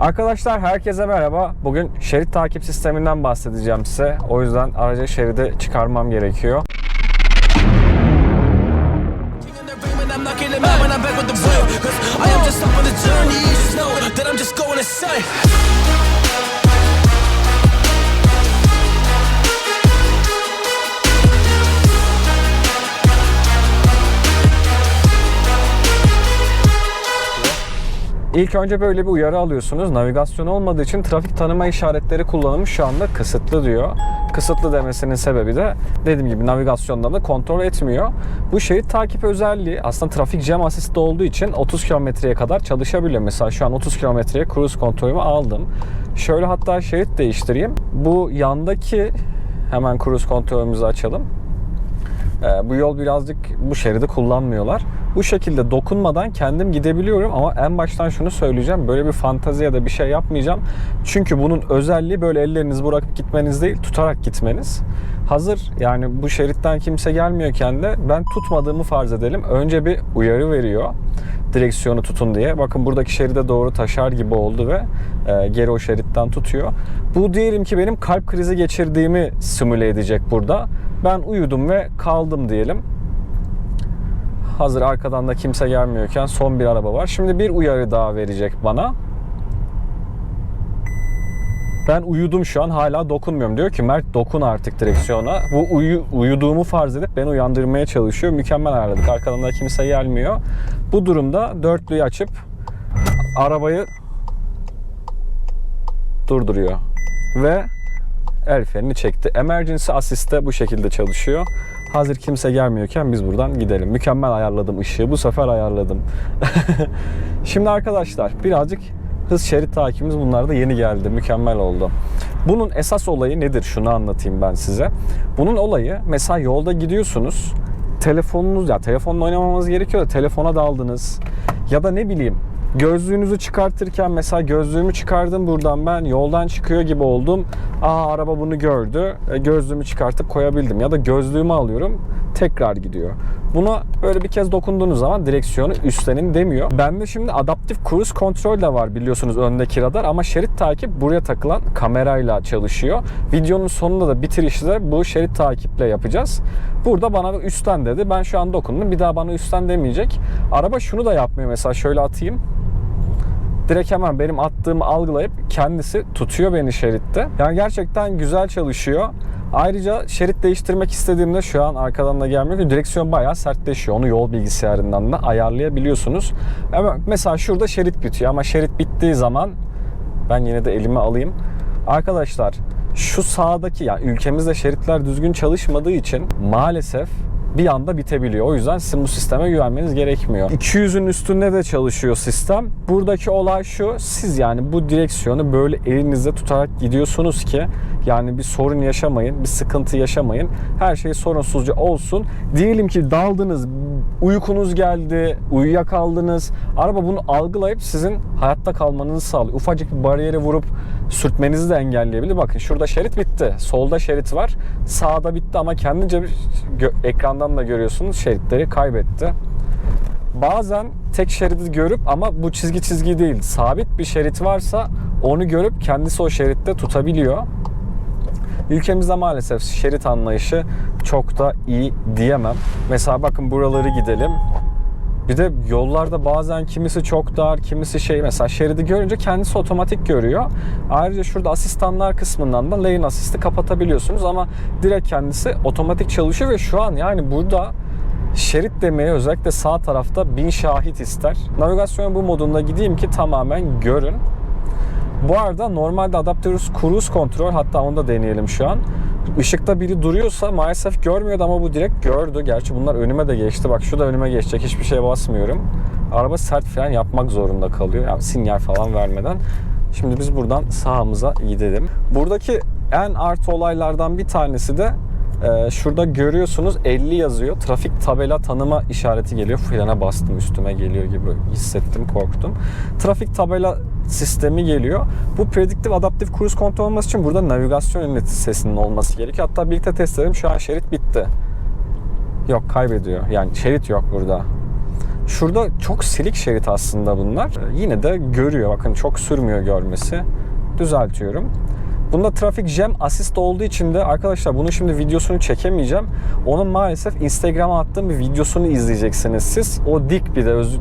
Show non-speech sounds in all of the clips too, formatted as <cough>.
Arkadaşlar herkese merhaba. Bugün şerit takip sisteminden bahsedeceğim size. O yüzden aracı şeride çıkarmam gerekiyor. In İlk önce böyle bir uyarı alıyorsunuz. Navigasyon olmadığı için trafik tanıma işaretleri kullanımı şu anda kısıtlı diyor. Kısıtlı demesinin sebebi de dediğim gibi navigasyondan da kontrol etmiyor. Bu şerit takip özelliği aslında trafik cam asisti olduğu için 30 kilometreye kadar çalışabiliyor. Mesela şu an 30 kilometreye cruise kontrolümü aldım. Şöyle hatta şerit değiştireyim. Bu yandaki hemen cruise kontrolümüzü açalım. Ee, bu yol birazcık bu şeridi kullanmıyorlar. Bu şekilde dokunmadan kendim gidebiliyorum ama en baştan şunu söyleyeceğim. Böyle bir fantazi ya da bir şey yapmayacağım. Çünkü bunun özelliği böyle ellerinizi bırakıp gitmeniz değil, tutarak gitmeniz. Hazır yani bu şeritten kimse gelmiyorken de ben tutmadığımı farz edelim. Önce bir uyarı veriyor direksiyonu tutun diye. Bakın buradaki şeride doğru taşar gibi oldu ve e, geri o şeritten tutuyor. Bu diyelim ki benim kalp krizi geçirdiğimi simüle edecek burada. Ben uyudum ve kaldım diyelim. Hazır arkadan da kimse gelmiyorken son bir araba var. Şimdi bir uyarı daha verecek bana. Ben uyudum şu an hala dokunmuyorum. Diyor ki Mert dokun artık direksiyona. Bu uyu, uyuduğumu farz edip beni uyandırmaya çalışıyor. Mükemmel ayarladık. Arkadan da kimse gelmiyor. Bu durumda dörtlüyü açıp arabayı durduruyor. Ve el frenini çekti. Emergency Assist de bu şekilde çalışıyor. Hazır kimse gelmiyorken biz buradan gidelim. Mükemmel ayarladım ışığı. Bu sefer ayarladım. <laughs> Şimdi arkadaşlar birazcık hız şerit takibimiz bunlar da yeni geldi. Mükemmel oldu. Bunun esas olayı nedir? Şunu anlatayım ben size. Bunun olayı mesela yolda gidiyorsunuz. Telefonunuz ya telefonla oynamamanız gerekiyor da telefona daldınız. Ya da ne bileyim Gözlüğünüzü çıkartırken mesela gözlüğümü çıkardım buradan ben yoldan çıkıyor gibi oldum. Aa araba bunu gördü. E, gözlüğümü çıkartıp koyabildim. Ya da gözlüğümü alıyorum tekrar gidiyor. Buna böyle bir kez dokunduğunuz zaman direksiyonu üstlenin demiyor. Bende şimdi adaptif cruise kontrol de var biliyorsunuz öndeki radar ama şerit takip buraya takılan kamerayla çalışıyor. Videonun sonunda da bitirişte bu şerit takiple yapacağız. Burada bana üstten dedi. Ben şu an dokundum. Bir daha bana üstten demeyecek. Araba şunu da yapmıyor mesela şöyle atayım direkt hemen benim attığımı algılayıp kendisi tutuyor beni şeritte. Yani gerçekten güzel çalışıyor. Ayrıca şerit değiştirmek istediğimde şu an arkadan da gelmiyor direksiyon bayağı sertleşiyor. Onu yol bilgisayarından da ayarlayabiliyorsunuz. Ama mesela şurada şerit bitiyor ama şerit bittiği zaman ben yine de elime alayım. Arkadaşlar şu sağdaki yani ülkemizde şeritler düzgün çalışmadığı için maalesef bir anda bitebiliyor. O yüzden sizin bu sisteme güvenmeniz gerekmiyor. 200'ün üstünde de çalışıyor sistem. Buradaki olay şu. Siz yani bu direksiyonu böyle elinizde tutarak gidiyorsunuz ki yani bir sorun yaşamayın, bir sıkıntı yaşamayın. Her şey sorunsuzca olsun. Diyelim ki daldınız, uykunuz geldi, uyuyakaldınız. Araba bunu algılayıp sizin hayatta kalmanızı sağlıyor. Ufacık bir bariyere vurup sürtmenizi de engelleyebilir. Bakın şurada şerit bitti. Solda şerit var. Sağda bitti ama kendince bir ekrandan da görüyorsunuz şeritleri kaybetti. Bazen tek şeridi görüp ama bu çizgi çizgi değil. Sabit bir şerit varsa onu görüp kendisi o şeritte tutabiliyor. Ülkemizde maalesef şerit anlayışı çok da iyi diyemem. Mesela bakın buraları gidelim. Bir de yollarda bazen kimisi çok dar, kimisi şey mesela şeridi görünce kendisi otomatik görüyor. Ayrıca şurada asistanlar kısmından da lane asisti kapatabiliyorsunuz ama direkt kendisi otomatik çalışıyor ve şu an yani burada şerit demeye özellikle sağ tarafta bin şahit ister. Navigasyon bu modunda gideyim ki tamamen görün. Bu arada normalde adaptörüz cruise kontrol hatta onu da deneyelim şu an. Işıkta biri duruyorsa maalesef görmüyordu ama bu direkt gördü. Gerçi bunlar önüme de geçti. Bak şu da önüme geçecek. Hiçbir şeye basmıyorum. Araba sert fren yapmak zorunda kalıyor. Yani sinyal falan vermeden. Şimdi biz buradan sağımıza gidelim. Buradaki en artı olaylardan bir tanesi de e, şurada görüyorsunuz 50 yazıyor. Trafik tabela tanıma işareti geliyor. Frene bastım üstüme geliyor gibi hissettim, korktum. Trafik tabela sistemi geliyor. Bu prediktif adaptif cruise kontrol olması için burada navigasyon üniti sesinin olması gerekiyor. Hatta birlikte test edelim. Şu an şerit bitti. Yok kaybediyor. Yani şerit yok burada. Şurada çok silik şerit aslında bunlar. Ee, Yine de görüyor. Bakın çok sürmüyor görmesi. Düzeltiyorum. Bunda trafik jam assist olduğu için de arkadaşlar bunun şimdi videosunu çekemeyeceğim. Onun maalesef Instagram'a attığım bir videosunu izleyeceksiniz siz. O dik bir de öz-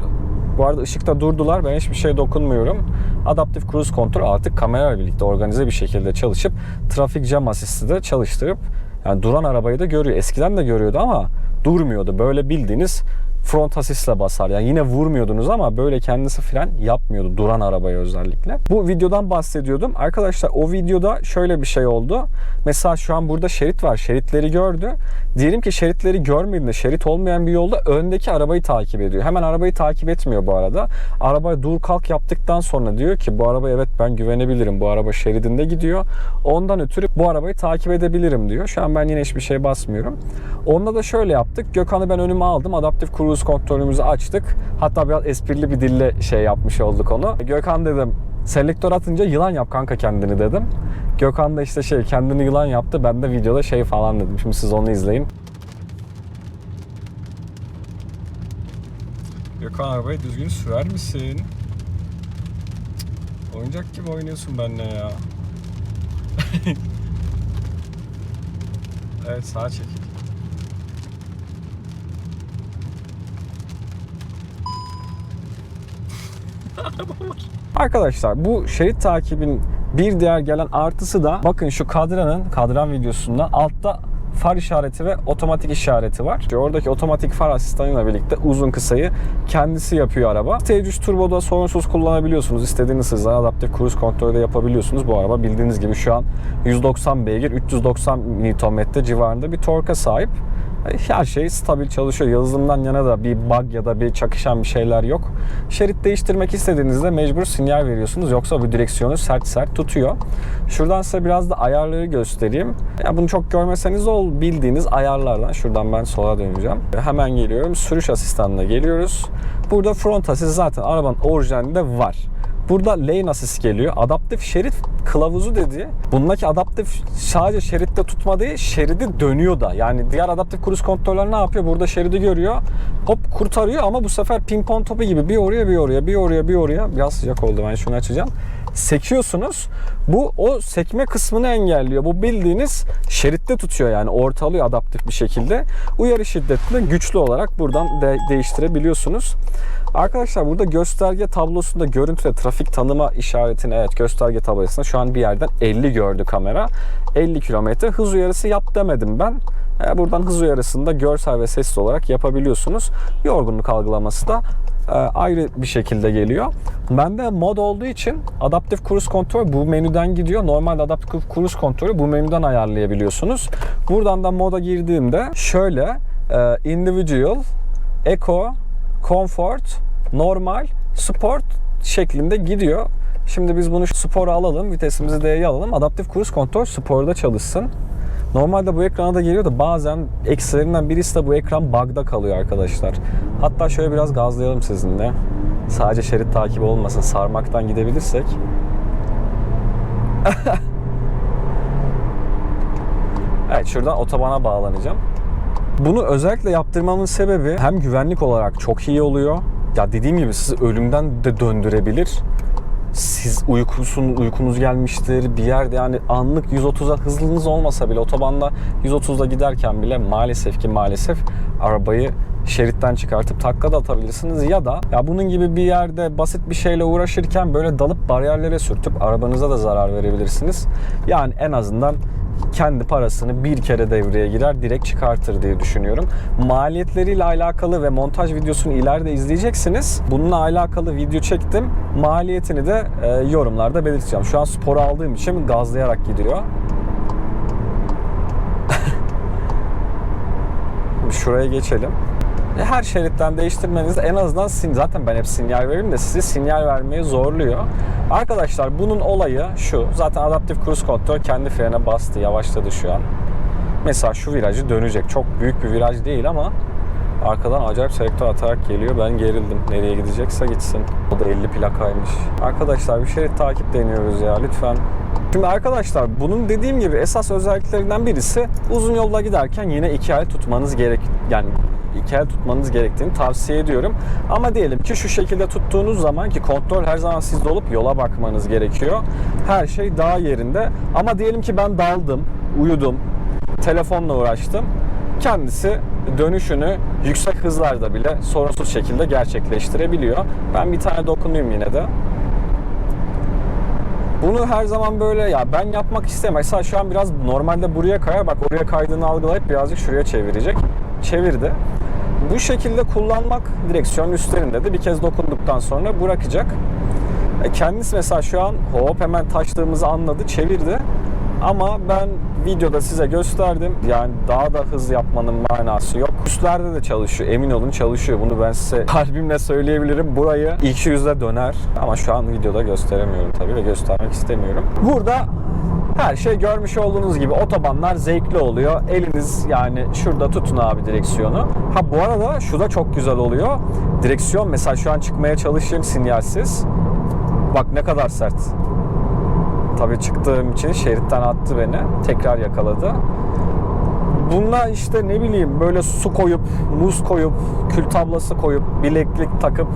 bu arada ışıkta durdular. Ben hiçbir şeye dokunmuyorum. Adaptif Cruise Control artık kamerayla birlikte organize bir şekilde çalışıp trafik jam asisti de çalıştırıp yani duran arabayı da görüyor. Eskiden de görüyordu ama durmuyordu. Böyle bildiğiniz front asistle basar. Yani yine vurmuyordunuz ama böyle kendisi fren yapmıyordu duran arabaya özellikle. Bu videodan bahsediyordum. Arkadaşlar o videoda şöyle bir şey oldu. Mesela şu an burada şerit var. Şeritleri gördü. Diyelim ki şeritleri görmediğinde şerit olmayan bir yolda öndeki arabayı takip ediyor. Hemen arabayı takip etmiyor bu arada. Araba dur kalk yaptıktan sonra diyor ki bu araba evet ben güvenebilirim. Bu araba şeridinde gidiyor. Ondan ötürü bu arabayı takip edebilirim diyor. Şu an ben yine hiçbir şey basmıyorum. Onda da şöyle yaptık. Gökhan'ı ben önüme aldım. Adaptif cruise kontrolümüzü açtık. Hatta biraz esprili bir dille şey yapmış olduk onu. Gökhan dedim selektör atınca yılan yap kanka kendini dedim. Gökhan da işte şey kendini yılan yaptı. Ben de videoda şey falan dedim. Şimdi siz onu izleyin. Gökhan arabayı düzgün sürer misin? Oyuncak gibi oynuyorsun benimle ya. <laughs> evet sağa çekil. <laughs> Arkadaşlar bu şerit takibin bir diğer gelen artısı da bakın şu kadranın kadran videosunda altta far işareti ve otomatik işareti var. İşte Oradaki otomatik far asistanıyla birlikte uzun kısayı kendisi yapıyor araba. Stage 3 Turbo'da sorunsuz kullanabiliyorsunuz. İstediğiniz hızla adaptif cruise kontrolü de yapabiliyorsunuz. Bu araba bildiğiniz gibi şu an 190 beygir, 390 Nm civarında bir torka sahip. Her şey stabil çalışıyor. Yazılımdan yana da bir bug ya da bir çakışan bir şeyler yok. Şerit değiştirmek istediğinizde mecbur sinyal veriyorsunuz. Yoksa bu direksiyonu sert sert tutuyor. Şuradan size biraz da ayarları göstereyim. Ya bunu çok görmeseniz ol bildiğiniz ayarlardan. Şuradan ben sola döneceğim. Hemen geliyorum. Sürüş asistanına geliyoruz. Burada front assist zaten arabanın orijinalinde var. Burada lane assist geliyor. Adaptif şerit kılavuzu dedi. Bundaki adaptif sadece şeritte tutma değil, şeridi dönüyor da. Yani diğer adaptif cruise kontroller ne yapıyor? Burada şeridi görüyor. Hop kurtarıyor ama bu sefer ping pong topu gibi bir oraya bir oraya bir oraya bir oraya. Biraz sıcak oldu ben şunu açacağım. Sekiyorsunuz. Bu o sekme kısmını engelliyor. Bu bildiğiniz şeritte tutuyor yani ortalıyor adaptif bir şekilde. Uyarı şiddetini güçlü olarak buradan de- değiştirebiliyorsunuz. Arkadaşlar burada gösterge tablosunda görüntüde trafik tanıma işaretini evet gösterge tablosunda şu an bir yerden 50 gördü kamera. 50 kilometre hız uyarısı yap demedim ben. E, Buradan hız uyarısını da görsel ve sesli olarak yapabiliyorsunuz. Yorgunluk algılaması da ayrı bir şekilde geliyor. Bende mod olduğu için adaptif cruise kontrol bu menüden gidiyor. Normalde adaptif cruise kontrolü bu menüden ayarlayabiliyorsunuz. Buradan da moda girdiğimde şöyle e, individual, eco, comfort, normal, sport şeklinde gidiyor. Şimdi biz bunu spora alalım, vitesimizi D'ye alalım. Adaptif cruise kontrol sporda çalışsın. Normalde bu ekrana da geliyor da bazen eksilerinden birisi de bu ekran bug'da kalıyor arkadaşlar. Hatta şöyle biraz gazlayalım sizinle. Sadece şerit takibi olmasın, sarmaktan gidebilirsek. <laughs> evet şuradan otobana bağlanacağım. Bunu özellikle yaptırmamın sebebi hem güvenlik olarak çok iyi oluyor. Ya dediğim gibi sizi ölümden de döndürebilir. Siz uykusun, uykunuz gelmiştir bir yerde yani anlık 130'a hızlınız olmasa bile otobanda 130'da giderken bile maalesef ki maalesef arabayı şeritten çıkartıp takla da atabilirsiniz ya da ya bunun gibi bir yerde basit bir şeyle uğraşırken böyle dalıp bariyerlere sürtüp arabanıza da zarar verebilirsiniz. Yani en azından kendi parasını bir kere devreye girer direkt çıkartır diye düşünüyorum. Maliyetleriyle alakalı ve montaj videosunu ileride izleyeceksiniz. Bununla alakalı video çektim. Maliyetini de e, yorumlarda belirteceğim. Şu an sporu aldığım için gazlayarak gidiyor. <laughs> Şuraya geçelim. Her şeritten değiştirmeniz en azından sin- zaten ben hep sinyal veririm de sizi sinyal vermeye zorluyor. Arkadaşlar bunun olayı şu. Zaten adaptif cruise kontrol kendi frene bastı, yavaşladı şu an. Mesela şu virajı dönecek. Çok büyük bir viraj değil ama arkadan acayip selektör atarak geliyor. Ben gerildim. Nereye gidecekse gitsin. O da 50 plakaymış. Arkadaşlar bir şerit takip deniyoruz ya lütfen. Şimdi arkadaşlar bunun dediğim gibi esas özelliklerinden birisi uzun yolda giderken yine iki el tutmanız gerek. Yani iki el tutmanız gerektiğini tavsiye ediyorum. Ama diyelim ki şu şekilde tuttuğunuz zaman ki kontrol her zaman sizde olup yola bakmanız gerekiyor. Her şey daha yerinde. Ama diyelim ki ben daldım, uyudum, telefonla uğraştım. Kendisi dönüşünü yüksek hızlarda bile sorunsuz şekilde gerçekleştirebiliyor. Ben bir tane dokunayım yine de. Bunu her zaman böyle ya ben yapmak istemem. Mesela şu an biraz normalde buraya kayar. Bak oraya kaydığını algılayıp birazcık şuraya çevirecek. Çevirdi. Bu şekilde kullanmak direksiyon üstlerinde de bir kez dokunduktan sonra bırakacak. E kendisi mesela şu an hop hemen taştığımızı anladı, çevirdi. Ama ben videoda size gösterdim. Yani daha da hız yapmanın manası yok. Üstlerde de çalışıyor. Emin olun çalışıyor. Bunu ben size <laughs> kalbimle söyleyebilirim. Burayı 200'de döner. Ama şu an videoda gösteremiyorum tabii ve göstermek istemiyorum. Burada her şey görmüş olduğunuz gibi otobanlar zevkli oluyor. Eliniz yani şurada tutun abi direksiyonu. Ha bu arada şu da çok güzel oluyor. Direksiyon mesela şu an çıkmaya çalışayım sinyalsiz. Bak ne kadar sert. Tabii çıktığım için şeritten attı beni. Tekrar yakaladı. Bununla işte ne bileyim böyle su koyup, muz koyup, kül tablası koyup, bileklik takıp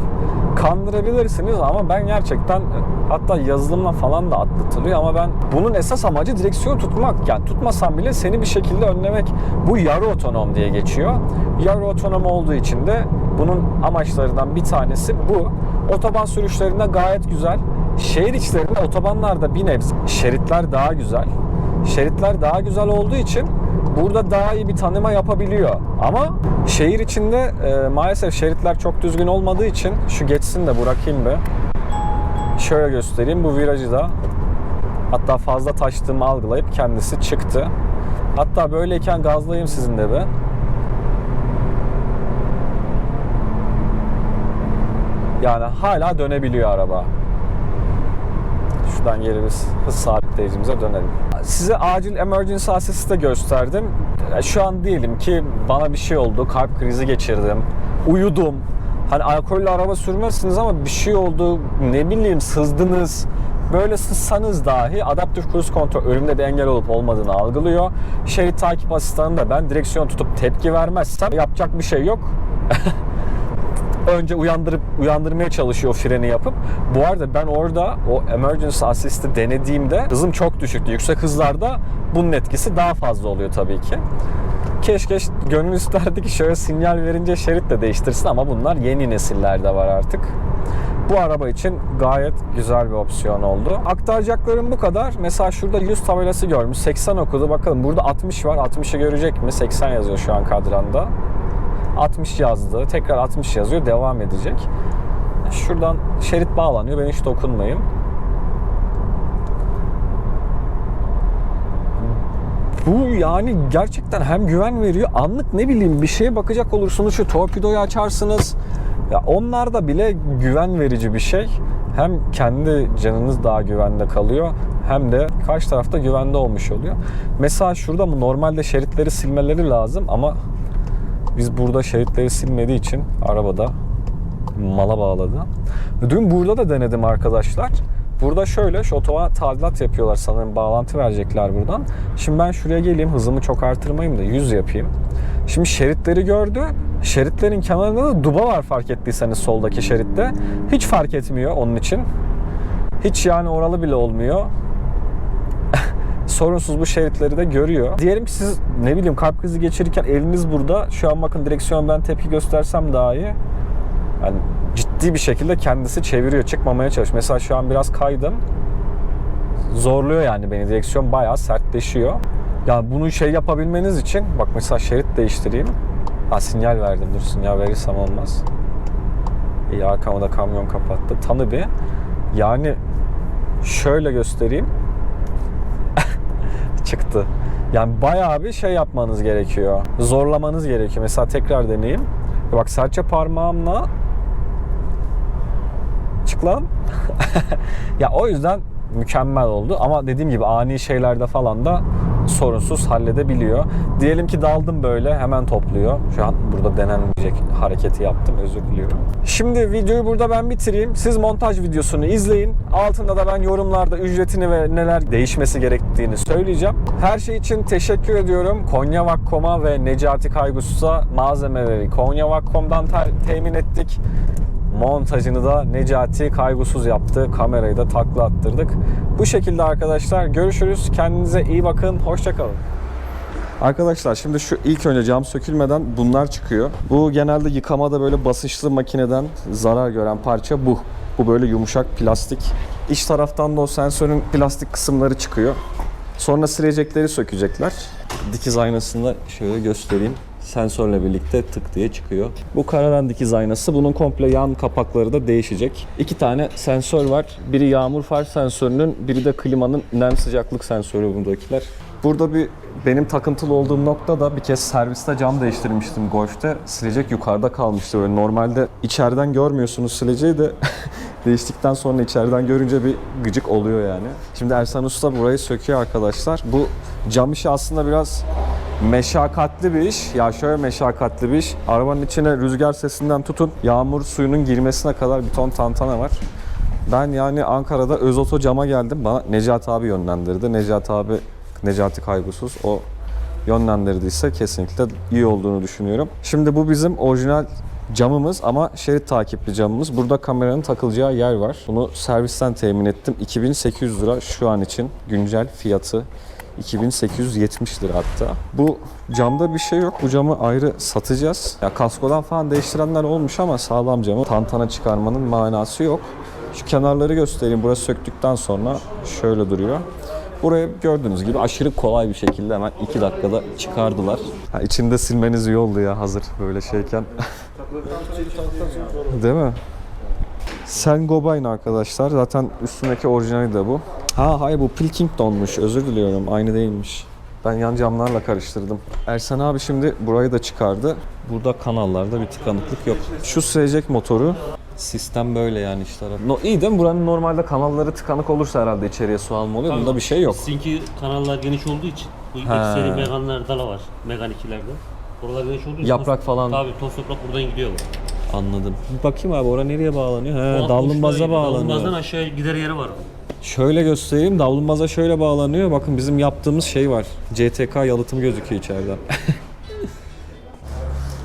kandırabilirsiniz ama ben gerçekten hatta yazılımla falan da atlatılıyor ama ben bunun esas amacı direksiyon tutmak. Yani tutmasam bile seni bir şekilde önlemek. Bu yarı otonom diye geçiyor. Yarı otonom olduğu için de bunun amaçlarından bir tanesi bu. Otoban sürüşlerinde gayet güzel. Şehir içlerinde otobanlarda bir nebze şeritler daha güzel. Şeritler daha güzel olduğu için burada daha iyi bir tanıma yapabiliyor. Ama şehir içinde e, maalesef şeritler çok düzgün olmadığı için şu geçsin de bırakayım bir. Şöyle göstereyim bu virajı da hatta fazla taştığımı algılayıp kendisi çıktı. Hatta böyleyken gazlayayım sizin de bir. Yani hala dönebiliyor araba. Şuradan geri hız sabitleyicimize dönelim. Size acil emergency assist'i de gösterdim. Şu an diyelim ki bana bir şey oldu, kalp krizi geçirdim, uyudum. Hani alkollü araba sürmezsiniz ama bir şey oldu, ne bileyim sızdınız. Böyle sızsanız dahi adaptif cruise kontrol önümde bir engel olup olmadığını algılıyor. Şerit takip asistanı da ben direksiyon tutup tepki vermezsem yapacak bir şey yok. <laughs> önce uyandırıp uyandırmaya çalışıyor freni yapıp. Bu arada ben orada o emergency assist'i denediğimde hızım çok düşüktü. Yüksek hızlarda bunun etkisi daha fazla oluyor tabii ki. Keşke gönül isterdi ki şöyle sinyal verince şerit de değiştirsin ama bunlar yeni nesillerde var artık. Bu araba için gayet güzel bir opsiyon oldu. Aktaracaklarım bu kadar. Mesela şurada 100 tabelası görmüş. 80 okudu. Bakalım burada 60 var. 60'ı görecek mi? 80 yazıyor şu an kadranda. 60 yazdı. Tekrar 60 yazıyor. Devam edecek. Şuradan şerit bağlanıyor. Ben hiç dokunmayayım. Bu yani gerçekten hem güven veriyor. Anlık ne bileyim bir şeye bakacak olursunuz şu torpidoyu açarsınız. Ya onlar da bile güven verici bir şey. Hem kendi canınız daha güvende kalıyor hem de karşı tarafta güvende olmuş oluyor. Mesela şurada mı normalde şeritleri silmeleri lazım ama biz burada şeritleri silmediği için arabada mala bağladı. Dün burada da denedim arkadaşlar. Burada şöyle şu otoban tadilat yapıyorlar sanırım bağlantı verecekler buradan. Şimdi ben şuraya geleyim hızımı çok artırmayayım da 100 yapayım. Şimdi şeritleri gördü. Şeritlerin kenarında da duba var fark ettiyseniz soldaki şeritte. Hiç fark etmiyor onun için. Hiç yani oralı bile olmuyor sorunsuz bu şeritleri de görüyor. Diyelim ki siz ne bileyim kalp krizi geçirirken eliniz burada. Şu an bakın direksiyon ben tepki göstersem daha iyi. Yani ciddi bir şekilde kendisi çeviriyor. Çıkmamaya çalış. Mesela şu an biraz kaydım. Zorluyor yani beni. Direksiyon bayağı sertleşiyor. Yani bunu şey yapabilmeniz için bak mesela şerit değiştireyim. Ha sinyal verdim. Dur sinyal verirsem olmaz. İyi arkamı da kamyon kapattı. Tanı bir. Yani şöyle göstereyim çıktı. Yani bayağı bir şey yapmanız gerekiyor. Zorlamanız gerekiyor. Mesela tekrar deneyeyim. Bak serçe parmağımla çık lan. <laughs> ya o yüzden mükemmel oldu. Ama dediğim gibi ani şeylerde falan da sorunsuz halledebiliyor. Diyelim ki daldım böyle hemen topluyor. Şu an burada denenmeyecek hareketi yaptım özür diliyorum. Şimdi videoyu burada ben bitireyim. Siz montaj videosunu izleyin. Altında da ben yorumlarda ücretini ve neler değişmesi gerektiğini söyleyeceğim. Her şey için teşekkür ediyorum. Konya Vakkom'a ve Necati Kaygusuz'a malzemeleri Konya Vakkom'dan te- temin ettik. Montajını da Necati kaygısız yaptı. Kamerayı da takla attırdık. Bu şekilde arkadaşlar görüşürüz. Kendinize iyi bakın. Hoşçakalın. Arkadaşlar şimdi şu ilk önce cam sökülmeden bunlar çıkıyor. Bu genelde yıkamada böyle basınçlı makineden zarar gören parça bu. Bu böyle yumuşak plastik. İç taraftan da o sensörün plastik kısımları çıkıyor. Sonra silecekleri sökecekler. Dikiz aynasını şöyle göstereyim. Sensörle birlikte tık diye çıkıyor. Bu kararan dikiz aynası. Bunun komple yan kapakları da değişecek. İki tane sensör var. Biri yağmur far sensörünün, biri de klimanın nem sıcaklık sensörü buradakiler. Burada bir benim takıntılı olduğum nokta da bir kez serviste cam değiştirmiştim Golf'te. Silecek yukarıda kalmıştı. Böyle normalde içeriden görmüyorsunuz sileceği de <laughs> değiştikten sonra içeriden görünce bir gıcık oluyor yani. Şimdi Ersan Usta burayı söküyor arkadaşlar. Bu cam işi aslında biraz meşakkatli bir iş. Ya şöyle meşakkatli bir iş. Arabanın içine rüzgar sesinden tutun yağmur suyunun girmesine kadar bir ton tantana var. Ben yani Ankara'da Özoto cama geldim. Bana Necati abi yönlendirdi. Necati abi, Necati Kaygusuz. O yönlendirdiyse kesinlikle iyi olduğunu düşünüyorum. Şimdi bu bizim orijinal camımız ama şerit takipli camımız. Burada kameranın takılacağı yer var. Bunu servisten temin ettim. 2800 lira şu an için güncel fiyatı. 2870 lira hatta. Bu camda bir şey yok. Bu camı ayrı satacağız. Ya kaskodan falan değiştirenler olmuş ama sağlam camı tantana çıkarmanın manası yok. Şu kenarları göstereyim. Burası söktükten sonra şöyle duruyor. Burayı gördüğünüz gibi aşırı kolay bir şekilde hemen 2 dakikada çıkardılar. Ha, içinde silmeniz iyi oldu ya hazır böyle şeyken. <laughs> Değil mi? Sen Gobain arkadaşlar. Zaten üstündeki orijinali de bu. Ha hayır bu Pilkington'muş. Özür diliyorum. Aynı değilmiş. Ben yan camlarla karıştırdım. Ersan abi şimdi burayı da çıkardı. Burada kanallarda bir tıkanıklık yok. Şu silecek motoru. Sistem böyle yani işte. No, iyi değil mi? Buranın normalde kanalları tıkanık olursa herhalde içeriye su alma oluyor. Bunda bir şey yok. Sizinki kanallar geniş olduğu için bu iki He. seri Megane'larda da var. Megane 2'lerde. Oralar geniş olduğu için Yaprak toz- falan. Tabii toz toprak buradan gidiyor. Anladım. Bir bakayım abi oraya nereye bağlanıyor? He, gidiyor. bağlanıyor. Davlumbazdan aşağıya gider yeri var. Şöyle göstereyim. Davlumbaza şöyle bağlanıyor. Bakın bizim yaptığımız şey var. CTK yalıtım gözüküyor içeriden. <laughs>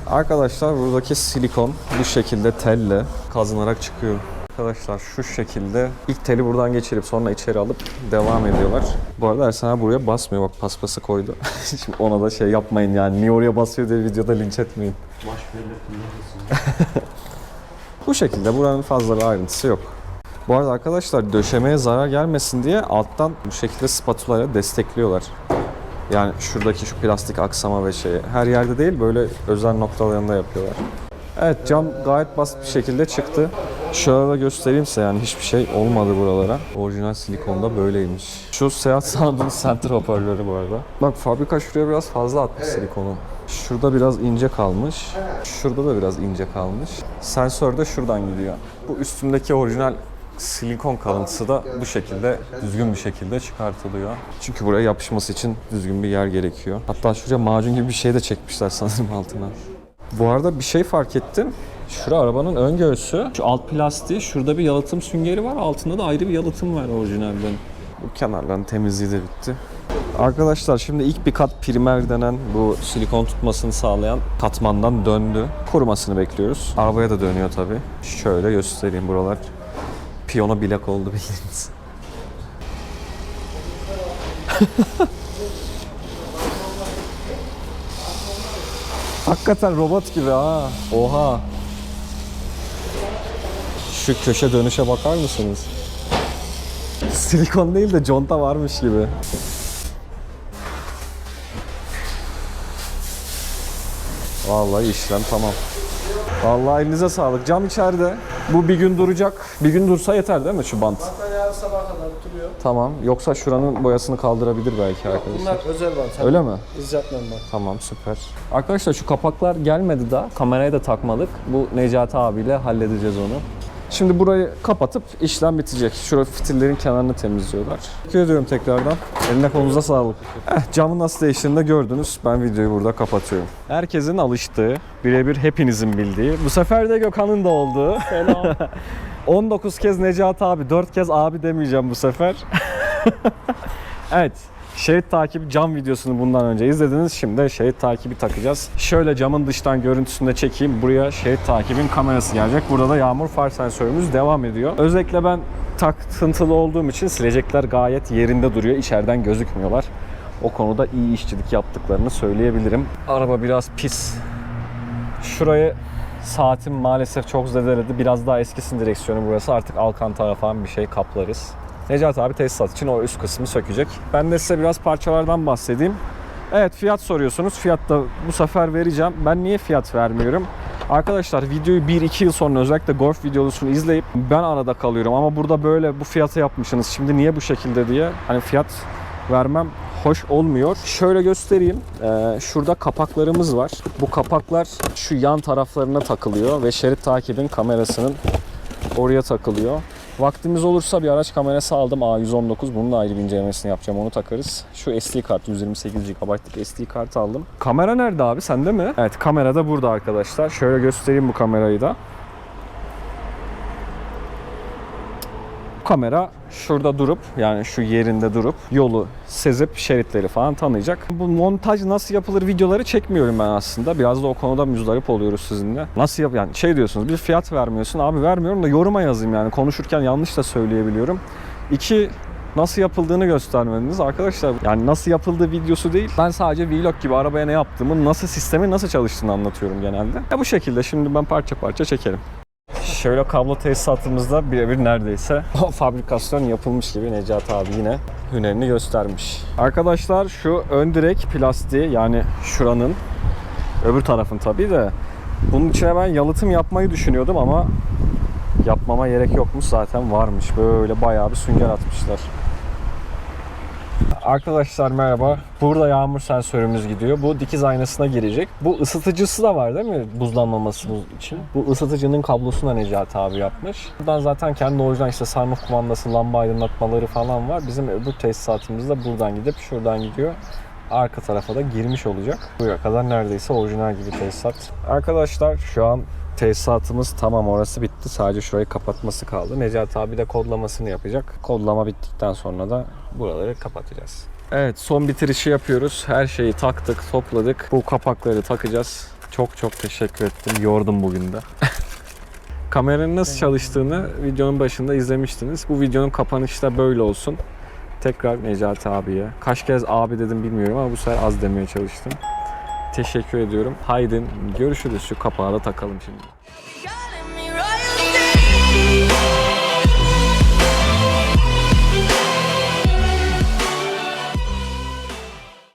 Arkadaşlar buradaki silikon bu şekilde telle kazınarak çıkıyor. Arkadaşlar şu şekilde ilk teli buradan geçirip sonra içeri alıp devam ediyorlar. Bu arada Ersan abi buraya basmıyor. Bak paspası koydu. <laughs> Şimdi ona da şey yapmayın yani. Niye oraya basıyor diye videoda linç etmeyin. Baş. <laughs> Bu şekilde buranın fazla bir ayrıntısı yok. Bu arada arkadaşlar döşemeye zarar gelmesin diye alttan bu şekilde spatula ile destekliyorlar. Yani şuradaki şu plastik aksama ve şeyi her yerde değil böyle özel noktalarında yapıyorlar. Evet cam gayet basit bir şekilde çıktı. Şöyle göstereyim size yani hiçbir şey olmadı buralara. Orijinal silikonda böyleymiş. Şu Seat Sound'un center hoparlörü bu arada. Bak fabrika şuraya biraz fazla atmış silikonu. Şurada biraz ince kalmış. Şurada da biraz ince kalmış. Sensör de şuradan gidiyor. Bu üstündeki orijinal silikon kalıntısı da bu şekilde düzgün bir şekilde çıkartılıyor. Çünkü buraya yapışması için düzgün bir yer gerekiyor. Hatta şuraya macun gibi bir şey de çekmişler sanırım altına. Bu arada bir şey fark ettim. Şura arabanın ön göğsü. Şu alt plastiği. Şurada bir yalıtım süngeri var. Altında da ayrı bir yalıtım var orijinalden. Bu kenarların temizliği de bitti. Arkadaşlar şimdi ilk bir kat primer denen bu silikon tutmasını sağlayan katmandan döndü. Kurumasını bekliyoruz. Arabaya da dönüyor tabi. Şöyle göstereyim buralar. Piyano bilek oldu bildiğiniz. Hakikaten robot gibi ha. Oha. Şu köşe dönüşe bakar mısınız? Silikon değil de conta varmış gibi. Vallahi işlem tamam. Vallahi elinize sağlık. Cam içeride. Bu bir gün duracak. Bir gün dursa yeter değil mi şu bant? Yarın sabah kadar duruyor. Tamam. Yoksa şuranın boyasını kaldırabilir belki arkadaşlar. Bunlar özel tabii. Öyle mi? İzzatla var. Tamam süper. Arkadaşlar şu kapaklar gelmedi daha. Kameraya da takmadık. Bu Necati abiyle halledeceğiz onu. Şimdi burayı kapatıp işlem bitecek. Şurada fitillerin kenarını temizliyorlar. Teşekkür ediyorum tekrardan. Eline kolunuza sağlık. Eh, camı nasıl değiştiğini de gördünüz. Ben videoyu burada kapatıyorum. Herkesin alıştığı, birebir hepinizin bildiği, bu sefer de Gökhan'ın da olduğu. 19 <laughs> kez Necat abi, 4 kez abi demeyeceğim bu sefer. <laughs> evet. Şerit takibi cam videosunu bundan önce izlediniz. Şimdi şerit takibi takacağız. Şöyle camın dıştan görüntüsünü çekeyim. Buraya şerit takibin kamerası gelecek. Burada da yağmur far sensörümüz devam ediyor. Özellikle ben takıntılı olduğum için silecekler gayet yerinde duruyor. İçeriden gözükmüyorlar. O konuda iyi işçilik yaptıklarını söyleyebilirim. Araba biraz pis. Şurayı saatim maalesef çok zedeledi. Biraz daha eskisin direksiyonu burası. Artık alkantara falan bir şey kaplarız. Necat abi tesisat için o üst kısmı sökecek. Ben de size biraz parçalardan bahsedeyim. Evet fiyat soruyorsunuz. Fiyat da bu sefer vereceğim. Ben niye fiyat vermiyorum? Arkadaşlar videoyu 1-2 yıl sonra özellikle golf videosunu izleyip ben arada kalıyorum ama burada böyle bu fiyatı yapmışsınız. Şimdi niye bu şekilde diye hani fiyat vermem hoş olmuyor. Şöyle göstereyim. Ee, şurada kapaklarımız var. Bu kapaklar şu yan taraflarına takılıyor ve şerit takibin kamerasının oraya takılıyor. Vaktimiz olursa bir araç kamerası aldım A119. Bunun da ayrı bir incelemesini yapacağım. Onu takarız. Şu SD kart 128 GB'lık SD kart aldım. Kamera nerede abi? Sende mi? Evet kamera da burada arkadaşlar. Şöyle göstereyim bu kamerayı da. Kamera şurada durup yani şu yerinde durup yolu sezip şeritleri falan tanıyacak. Bu montaj nasıl yapılır videoları çekmiyorum ben aslında. Biraz da o konuda müzdarip oluyoruz sizinle. Nasıl yap yani şey diyorsunuz bir fiyat vermiyorsun. Abi vermiyorum da yoruma yazayım yani. Konuşurken yanlış da söyleyebiliyorum. İki nasıl yapıldığını göstermeniz arkadaşlar. Yani nasıl yapıldığı videosu değil. Ben sadece vlog gibi arabaya ne yaptığımı, nasıl sistemin nasıl çalıştığını anlatıyorum genelde. Ya bu şekilde şimdi ben parça parça çekerim. Şöyle kablo tesisatımızda birebir neredeyse <laughs> o fabrikasyon yapılmış gibi Necati abi yine hünerini göstermiş. Arkadaşlar şu ön direk plastiği yani şuranın öbür tarafın tabii de bunun içine ben yalıtım yapmayı düşünüyordum ama yapmama gerek yokmuş zaten varmış. Böyle bayağı bir sünger atmışlar. Arkadaşlar merhaba. Burada yağmur sensörümüz gidiyor. Bu dikiz aynasına girecek. Bu ısıtıcısı da var değil mi? Buzlanmaması için. Bu ısıtıcının kablosunu da Necati abi yapmış. Buradan zaten kendi orijinal işte sarnıf kumandası, lamba aydınlatmaları falan var. Bizim öbür tesisatımız da buradan gidip şuradan gidiyor. Arka tarafa da girmiş olacak. Buraya kadar neredeyse orijinal gibi tesisat. Arkadaşlar şu an tesisatımız tamam orası bitti. Sadece şurayı kapatması kaldı. Necati abi de kodlamasını yapacak. Kodlama bittikten sonra da buraları kapatacağız. Evet son bitirişi yapıyoruz. Her şeyi taktık, topladık. Bu kapakları takacağız. Çok çok teşekkür ettim. Yordum bugün de. <laughs> Kameranın nasıl çalıştığını videonun başında izlemiştiniz. Bu videonun kapanışı da böyle olsun. Tekrar Necati abiye. Kaç kez abi dedim bilmiyorum ama bu sefer az demeye çalıştım. Teşekkür ediyorum. Haydi görüşürüz. Şu kapağı da takalım şimdi.